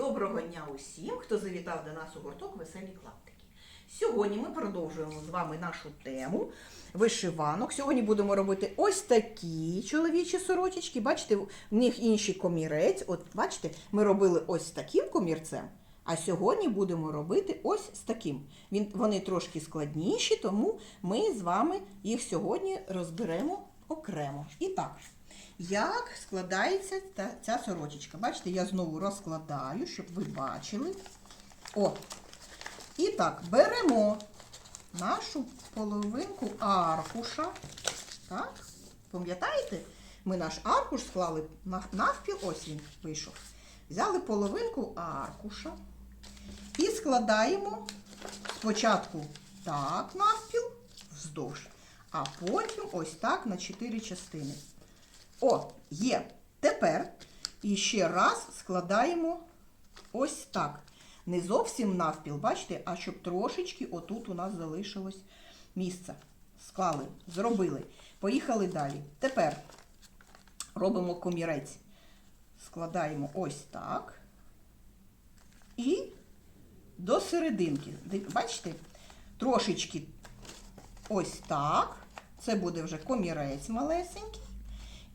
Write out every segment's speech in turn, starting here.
Доброго дня усім, хто завітав до нас у гурток Веселі клаптики. Сьогодні ми продовжуємо з вами нашу тему вишиванок. Сьогодні будемо робити ось такі чоловічі сорочечки. Бачите, в них інший комірець. От бачите, ми робили ось з таким комірцем. А сьогодні будемо робити ось з таким. Він, вони трошки складніші, тому ми з вами їх сьогодні розберемо окремо. І так, як складається ця сорочечка? Бачите, я знову розкладаю, щоб ви бачили. О! І так, беремо нашу половинку аркуша. Так, пам'ятаєте? Ми наш аркуш склали навпіл, ось він вийшов. Взяли половинку аркуша і складаємо спочатку так навпіл вздовж, а потім ось так на чотири частини. О, є. Тепер іще раз складаємо ось так. Не зовсім навпіл, бачите, а щоб трошечки отут у нас залишилось місце. Склали, зробили. Поїхали далі. Тепер робимо комірець. Складаємо ось так. І до серединки. Бачите? Трошечки ось так. Це буде вже комірець малесенький.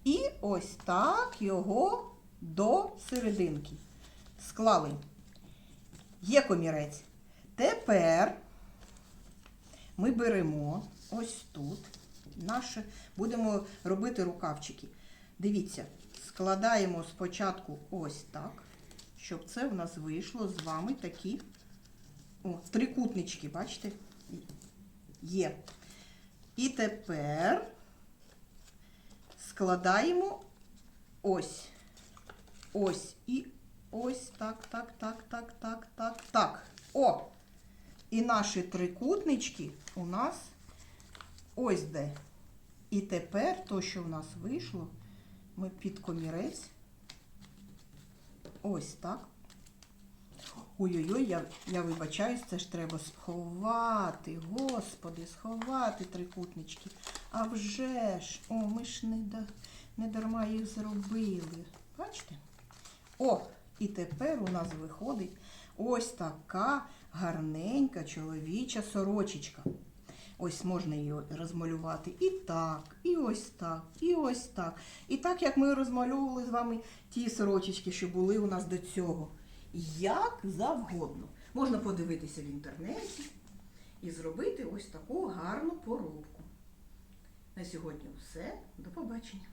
І ось так його до серединки. Склали. Є комірець. Тепер ми беремо ось тут. Наше, будемо робити рукавчики. Дивіться, складаємо спочатку ось так, щоб це в нас вийшло з вами такі о, трикутнички, бачите? Є. І тепер складаємо ось. Ось і ось так, так, так, так, так, так, так. О! І наші трикутнички у нас ось де. І тепер то, що в нас вийшло, ми під комірець. Ось так. Ой-ой-ой, я, я вибачаюсь, це ж треба сховати, господи, сховати трикутнички. А вже ж, о, ми ж не, да, не дарма їх зробили. Бачите? О, і тепер у нас виходить ось така гарненька чоловіча сорочечка. Ось можна її розмалювати і так, і ось так, і ось так. І так, як ми розмальовували з вами ті сорочечки, що були у нас до цього. Як завгодно. Можна подивитися в інтернеті і зробити ось таку гарну поробку. На сьогодні все. До побачення.